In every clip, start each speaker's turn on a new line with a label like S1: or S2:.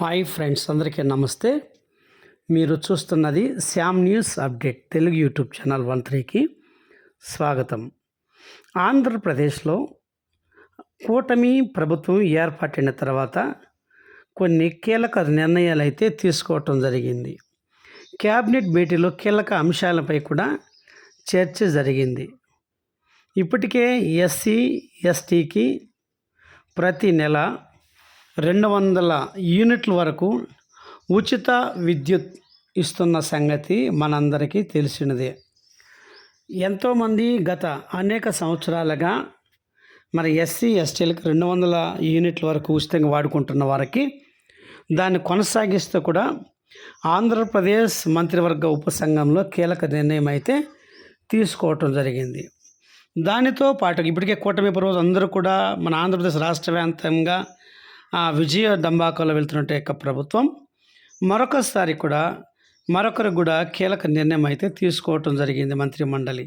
S1: Hi friends అందరికీ నమస్తే. మీరు చూస్తున్నది Shyam news update Telugu YouTube channel one త్రీకి స్వాగతం. ఆంధ్రప్రదేశ్లో కూటమి ప్రభుత్వం ఏర్పాటైన తర్వాత కొన్ని కీలక నిర్ణయాలు అయితే తీసుకోవటం జరిగింది. క్యాబినెట్ భేటీలో కీలక అంశాలపై కూడా చర్చ జరిగింది. ఇప్పటికే ఎస్సీ ఎస్టీకి ప్రతి నెల రెండు వందల యూనిట్ల వరకు ఉచిత విద్యుత్ ఇస్తున్న సంగతి మనందరికీ తెలిసినదే. ఎంతోమంది గత అనేక సంవత్సరాలుగా మరి ఎస్సీ ఎస్టీలకు రెండు వందల యూనిట్ల వరకు ఉచితంగా వాడుకుంటున్న వారికి దాన్ని కొనసాగిస్తూ కూడా ఆంధ్రప్రదేశ్ మంత్రివర్గ ఉపసంఘంలో కీలక నిర్ణయం అయితే తీసుకోవటం జరిగింది. దానితో పాటు ఇప్పటికే కూటమి రోజు అందరూ కూడా మన ఆంధ్రప్రదేశ్ రాష్ట్ర వ్యాప్తంగా ఆ విజయ దంబాకలో వెళ్తున్నట్టు యొక్క ప్రభుత్వం మరొకసారి కూడా మరొకరు కూడా కీలక నిర్ణయం అయితే తీసుకోవటం జరిగింది మంత్రి మండలి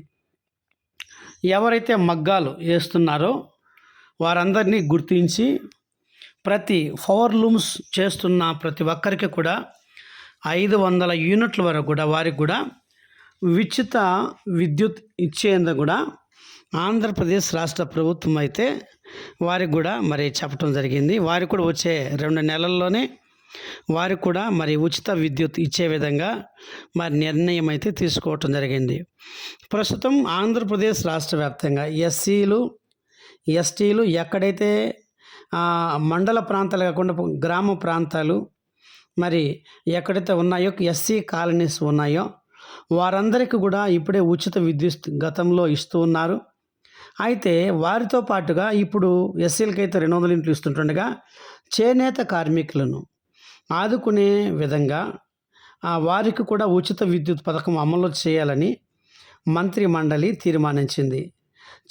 S1: ఎవరైతే మగ్గాలు వేస్తున్నారో వారందరినీ గుర్తించి ప్రతి పవర్ లూమ్స్ చేస్తున్న ప్రతి ఒక్కరికి కూడా ఐదు వందల యూనిట్ల వరకు కూడా వారికి కూడా ఉచిత విద్యుత్ ఇచ్చేందుకు కూడా ఆంధ్రప్రదేశ్ రాష్ట్ర ప్రభుత్వం అయితే వారికి కూడా మరి చెప్పడం జరిగింది. వారికి కూడా వచ్చే రెండు నెలల్లోనే వారికి కూడా మరి ఉచిత విద్యుత్ ఇచ్చే విధంగా మరి నిర్ణయం అయితే తీసుకోవటం జరిగింది. ప్రస్తుతం ఆంధ్రప్రదేశ్ రాష్ట్ర వ్యాప్తంగా ఎస్సీలు ఎస్టీలు ఎక్కడైతే మండల ప్రాంతాలు కాకుండా గ్రామ ప్రాంతాలు మరి ఎక్కడైతే ఉన్నాయో ఎస్సీ కాలనీస్ ఉన్నాయో వారందరికీ కూడా ఇప్పుడే ఉచిత విద్యుత్ గతంలో ఇస్తూ ఉన్నారు. అయితే వారితో పాటుగా ఇప్పుడు ఎస్సీలకి అయితే రెండు వందల ఇంట్లు ఇస్తుంటుండగా చేనేత కార్మికులను ఆదుకునే విధంగా వారికి కూడా ఉచిత విద్యుత్ పథకం అమలు చేయాలని మంత్రి మండలి తీర్మానించింది.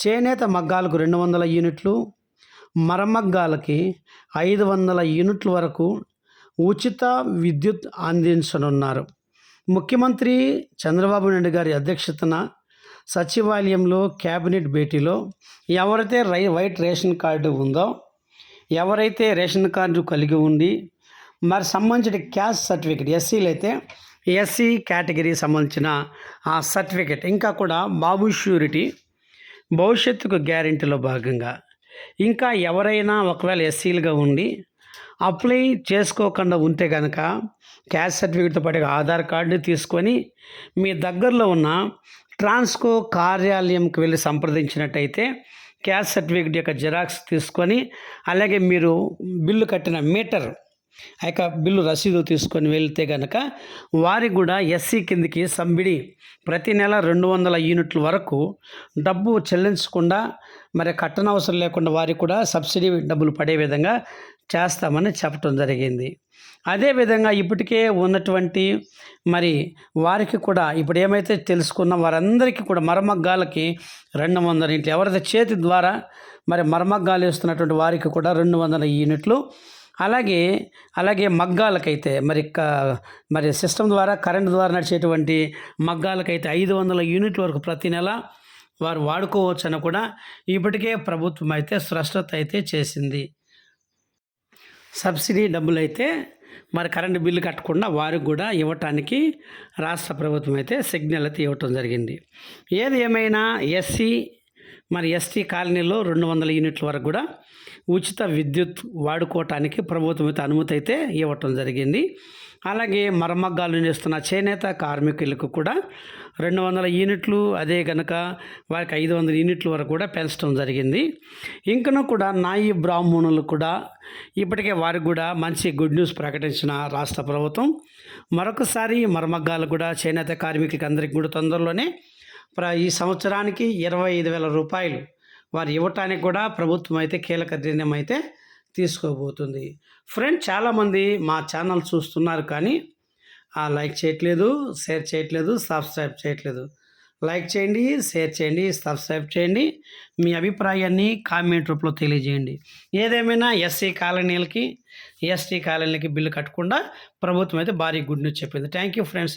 S1: చేనేత మగ్గాలకు రెండు వందల యూనిట్లు మరమగ్గాలకి ఐదు వందల యూనిట్ల వరకు ఉచిత విద్యుత్ అందించనున్నారు. ముఖ్యమంత్రి చంద్రబాబు నాయుడు గారి అధ్యక్షతన సచివాలయంలో క్యాబినెట్ భేటీలో ఎవరైతే రై వైట్ రేషన్ కార్డు ఉందో ఎవరైతే రేషన్ కార్డు కలిగి ఉండి మరి సంబంధించిన క్యాస్ట్ సర్టిఫికేట్ ఎస్సీలు అయితే ఎస్సీ కేటగిరీ సంబంధించిన ఆ సర్టిఫికేట్ ఇంకా కూడా బాబు షూరిటీ భవిష్యత్తుకు గ్యారంటీలో భాగంగా ఇంకా ఎవరైనా ఒకవేళ ఎస్సీలుగా ఉండి అప్లై చేసుకోకుండా ఉంటే కనుక క్యాస్ట్ సర్టిఫికేట్తో పాటు ఆధార్ కార్డు తీసుకొని మీ దగ్గరలో ఉన్న ట్రాన్స్కో కార్యాలయంకి వెళ్ళి సంప్రదించినట్టయితే క్యాష్ సర్టిఫికేట్ యొక్క జిరాక్స్ తీసుకొని అలాగే మీరు బిల్లు కట్టిన మీటర్ ఆ యొక్క బిల్లు రసీదు తీసుకొని వెళ్తే కనుక వారికి కూడా ఎస్సీ కిందికి సంబిడి ప్రతి నెల రెండు వందల యూనిట్ల వరకు డబ్బు చెల్లించకుండా మరి కట్టనవసరం లేకుండా వారికి కూడా సబ్సిడీ డబ్బులు పడే విధంగా చేస్తామని చెప్పడం జరిగింది. అదేవిధంగా ఇప్పటికే ఉన్నటువంటి మరి వారికి కూడా ఇప్పుడు ఏమైతే తెలుసుకున్న వారందరికీ కూడా మరమగ్గాలకి రెండు వందల యూనిట్లు ఎవరైతే చేతి ద్వారా మరి మరమగ్గాలు వేస్తున్నటువంటి వారికి కూడా రెండు వందల యూనిట్లు. అలాగే అలాగే మగ్గాలకైతే మరి మరి సిస్టమ్ ద్వారా కరెంట్ ద్వారా నడిచేటువంటి మగ్గాలకైతే ఐదు వందల యూనిట్ల వరకు ప్రతి నెల వారు వాడుకోవచ్చు అని కూడా ఇప్పటికే ప్రభుత్వం అయితే స్పష్టత అయితే చేసింది. సబ్సిడీ డబ్బులు అయితే మరి కరెంటు బిల్లు కట్టకుండా వారికి కూడా ఇవ్వటానికి రాష్ట్ర ప్రభుత్వం అయితే సిగ్నల్ అయితే ఇవ్వటం జరిగింది. ఏది ఏమైనా ఎస్సీ మరి ఎస్టీ కాలనీలో రెండు వందల యూనిట్ల వరకు కూడా ఉచిత విద్యుత్ వాడుకోవటానికి ప్రభుత్వం అయితే అనుమతి అయితే ఇవ్వటం జరిగింది. అలాగే మరమగ్గాలు చేస్తున్న చేనేత కార్మికులకు కూడా రెండు వందల యూనిట్లు అదే కనుక వారికి ఐదు వందల యూనిట్ల వరకు కూడా పెంచడం జరిగింది. ఇంకనూ కూడా నాయి బ్రాహ్మణులు కూడా ఇప్పటికే వారికి కూడా మంచి గుడ్ న్యూస్ ప్రకటించిన రాష్ట్ర ప్రభుత్వం. మరొకసారి మరమగ్గాలు కూడా చేనేత కార్మికులకి అందరికీ కూడా తొందరలోనే ఈ సంవత్సరానికి ఇరవై ఐదు వేల రూపాయలు వారు ఇవ్వటానికి కూడా ప్రభుత్వం అయితే కీలక నిర్ణయం అయితే తీసుకోబోతుంది. ఫ్రెండ్ చాలామంది మా ఛానల్ చూస్తున్నారు కానీ లైక్ చేయట్లేదు షేర్ చేయట్లేదు సబ్స్క్రైబ్ చేయట్లేదు. లైక్ చేయండి షేర్ చేయండి సబ్స్క్రైబ్ చేయండి. మీ అభిప్రాయాన్ని కామెంట్ రూపంలో తెలియజేయండి. ఏదేమైనా ఎస్సీ కాలనీలకి ఎస్టీ కాలనీలకి బిల్లు కట్టకుండా ప్రభుత్వం అయితే భారీ గుడ్ న్యూస్ చెప్పింది. Thank you friends.